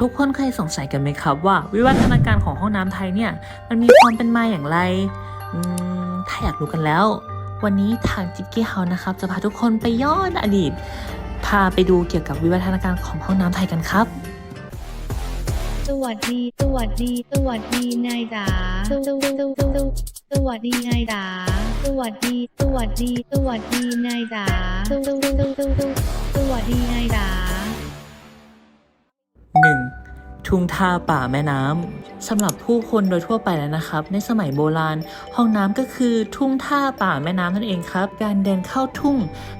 ทุกคนเคยสงสัยกันไหมครับว่า วิวัฒนาการของห้องน้ำไทยเนี่ย มันมีความเป็นมาอย่างไรอืมถ้าอยากรู้กันแล้ว วันนี้ทางจิ๊กกี้เฮานะครับ จะพาทุกคนไปย้อนอดีต พาไปดูเกี่ยวกับวิวัฒนาการของห้องน้ำไทยกันครับ สวัสดี สวัสดี สวัสดีนายจ๋าสวัสดีนายจ๋าสวัสดี สวัสดี สวัสดีนายจ๋าสวสวสวสวสวสวัสดีนายจ๋า ทุ่งท่าป่าแม่น้ำสำหรับผู้คนโดยทั่วไปแล้วนะครับ ในสมัยโบราณ ห้องน้ำก็คือทุ่งท่าป่าแม่น้ำนั่นเองครับ การเดินเข้าทุ่ง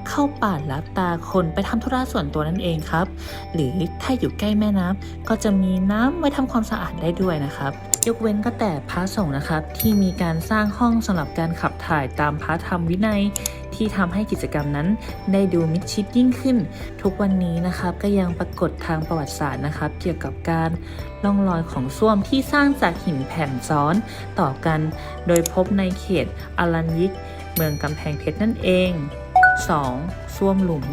เข้าป่าลับตาคนไปทำธุระส่วนตัวนั่นเองครับ หรือถ้าอยู่ใกล้แม่น้ำก็จะมีน้ำไว้ทำความสะอาดได้ด้วยนะครับ ยกเว้นก็แต่พระสงฆ์นะครับที่มีการสร้างห้องสำหรับการขับถ่ายตามพระธรรมวินัย ที่ทำให้กิจกรรมนั้นได้ดูมิดชิดยิ่งขึ้น ทุกวันนี้นะครับก็ยังปรากฏทางประวัติศาสตร์นะครับ เกี่ยวกับการล่องรอยของส้วมที่สร้างจากหินแผ่นซ้อนต่อกัน โดยพบในเขตอลัญยิก เมืองกำแพงเพชรนั่นเอง 2. ส้วมหลุม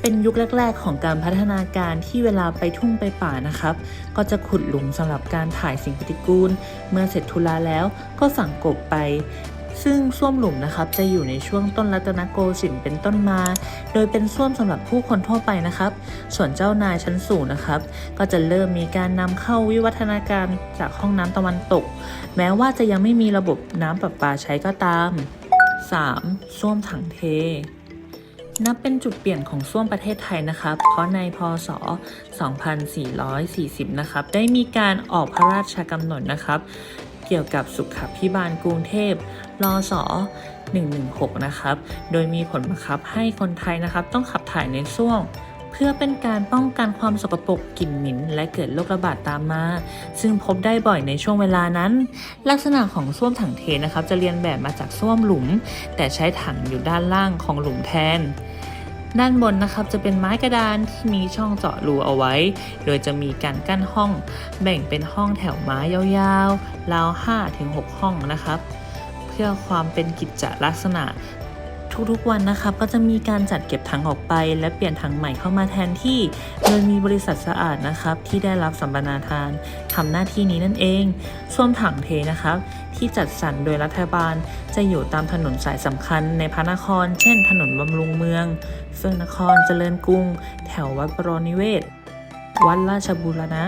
เป็นยุคแรก ๆ ของการพัฒนาการที่เวลาไปทุ่งไปป่านะครับ ก็จะขุดหลุมสำหรับการถ่ายสิ่งปฏิกูล เมื่อเสร็จธุระแล้วก็ฝังกบไป ซึ่งส้วมหลุมนะครับจะอยู่ในช่วงต้นรัตนโกสินทร์เป็นต้นมา โดยเป็นส้วมสำหรับผู้คนทั่วไปนะครับ ส่วนเจ้านายชั้นสูงนะครับ ก็จะเริ่มมีการนำเข้าวิวัฒนาการจากห้องน้ำตะวันตก แม้ว่าจะยังไม่มีระบบน้ำประปาใช้ก็ตาม 3. ส้วมถังเทนับเป็นจุดเปลี่ยนของส้วมประเทศไทยนะครับ เพราะในพศ 2440 นะครับ ได้มีการออกพระราชกำหนดนะครับ เกี่ยวกับสุขพิบาลกรุงเทพรศ116 นะครับ โดยมีผลบังคับให้คนไทยนะครับ ต้องขับถ่ายในส้วมเพื่อเป็นการป้องกันความสกปรกกลิ่นหม็นและเกิดโรคระบาดตามมา ซึ่งพบได้บ่อยในช่วงเวลานั้น ลักษณะของส้วมถังเทนะครับ จะเรียนแบบมาจากส้วมหลุม แต่ใช้ถังอยู่ด้านล่างของหลุมแทน ด้านบนนะครับจะเป็นไม้กระดานที่มีช่องเจาะรูเอาไว้ โดยจะมีการกั้นห้อง แบ่งเป็นห้องแถวไม้ยาวๆ ราว 5-6 ห้องนะครับ เพื่อความเป็นกิจจลักษณะทุกๆวันนะครับก็จะมีการจัดเก็บถังออกไป และเปลี่ยนถังใหม่เข้ามาแทนที่ โดยมีบริษัทสะอาดนะครับ ที่ได้รับสัมปนาทานทำหน้าที่นี้นั่นเองส้วมถังเทนะครับ ที่จัดสรรโดยรัฐบาล จะอยู่ตามถนนสายสำคัญในพระนคร เช่น ถนนบำรุงเมือง เฟื่องนครเจริญกรุง แถววัดบรนิเวศ วัดราชบูรณะ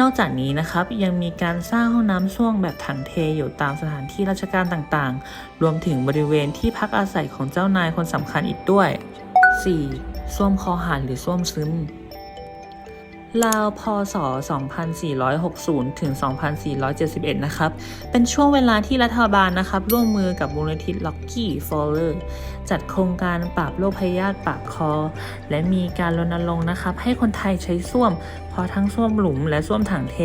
นอกจากนี้นะครับยังมีการสร้างห้องน้ำส้วมแบบถังเทอยู่ตามสถานที่ราชการต่างๆ รวมถึงบริเวณที่พักอาศัยของเจ้านายคนสำคัญอีกด้วย 4. ส้วมคอหานหรือส้วมซึม ราวพศ 2460 ถึง 2471 นะครับ เป็นช่วงเวลาที่รัฐบาลนะครับ ร่วมมือกับมูลนิธิ Lucky Fowler จัดโครงการปราบโรคพยาธิปากคอ และมีการรณรงค์นะครับ ให้คนไทยใช้ส้วม เพราะทั้งส้วมหลุมและส้วมถังเท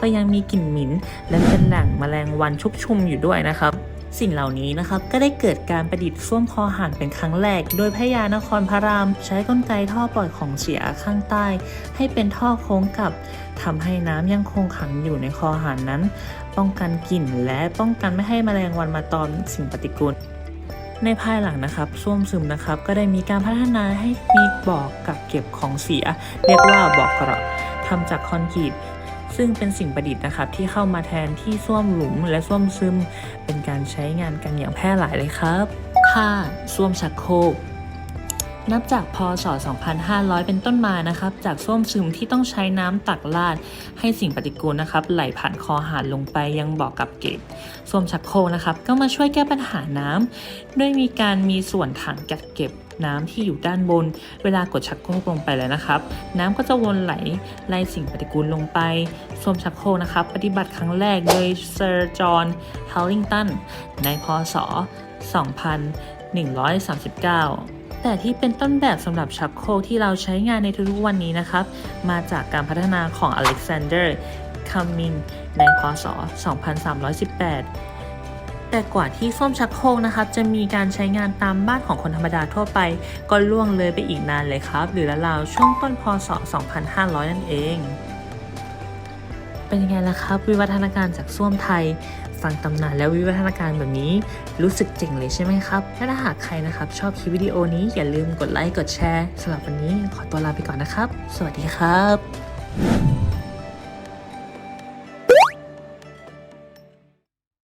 ก็ยังมีกลิ่นหมิ่น และเป็นแหล่งแมลงวันชุกชุมอยู่ด้วยนะครับ สิ่งเหล่านี้นะครับก็ได้เกิดการประดิษฐ์ส้วมคอห่านเป็นครั้งแรก โดยพระยานครพระราม ใช้กลไกท่อปล่อยของเสียข้างใต้ ให้เป็นท่อโค้งกลับทำให้น้ำยังคงขังอยู่ในคอห่านนั้น ป้องกันกลิ่นและป้องกันไม่ให้แมลงวันมาตอมสิ่งปฏิกูลในภายหลังนะครับส้วมซึมนะครับ ก็ได้มีการพัฒนาให้มีบ่อกกักเก็บของเสีย เรียกว่าบ่อกระทำจากคอนกรีต ซึ่งเป็นสิ่งประดิษฐ์นะครับที่เข้ามาแทนที่ส้วมหลุมและส้วมซึม เป็นการใช้งานกันอย่างแพร่หลายเลยครับ 5. ส้วมชักโครกนับจากพศ 2500 เป็นต้นมานะครับ จากส้วมซึมที่ต้องใช้น้ำตักลาด ให้สิ่งปฏิกูลนะครับ ไหลผ่านคอหาดลงไปยังบ่อกับเก็บส้วมชักโครกนะครับ ก็มาช่วยแก้ปัญหาน้ำด้วยมีการมีส่วนถังกักเก็บ น้ำที่อยู่ด้านบน เวลากดชักโครกลงไปแล้วนะครับ น้ำก็จะวนไหลไล่สิ่งปฏิกูลลงไปส้วมชักโครกนะครับ ปฏิบัติครั้งแรกโดยเซอร์จอห์นฮาลิงตันในพศ 2139แต่ที่เป็นต้นแบบสำหรับชักโครกที่เราใช้งานในทุกๆวันนี้นะครับ มาจากการพัฒนาของอเล็กซานเดอร์ คัมมินในพศ 2318 แต่กว่าที่ส้มชักโครกนะครับจะมีการใช้งานตามบ้านของคนธรรมดาทั่วไป ก็ล่วงเลยไปอีกนานเลยครับ หรือราวๆช่วงต้นพศ 2500 นั่นเอง เป็นยังไงล่ะครับ วิวัฒนาการจากส้วมไทยฟังตำนานและวิวัฒนาการแบบนี้รู้สึกเจ๋งเลยใช่ไหมครับ ถ้าหากใครนะครับ ชอบคลิปวิดีโอนี้อย่าลืมกดไลค์กดแชร์สำหรับวันนี้ขอตัวลาไปก่อนนะครับ สวัสดีครับ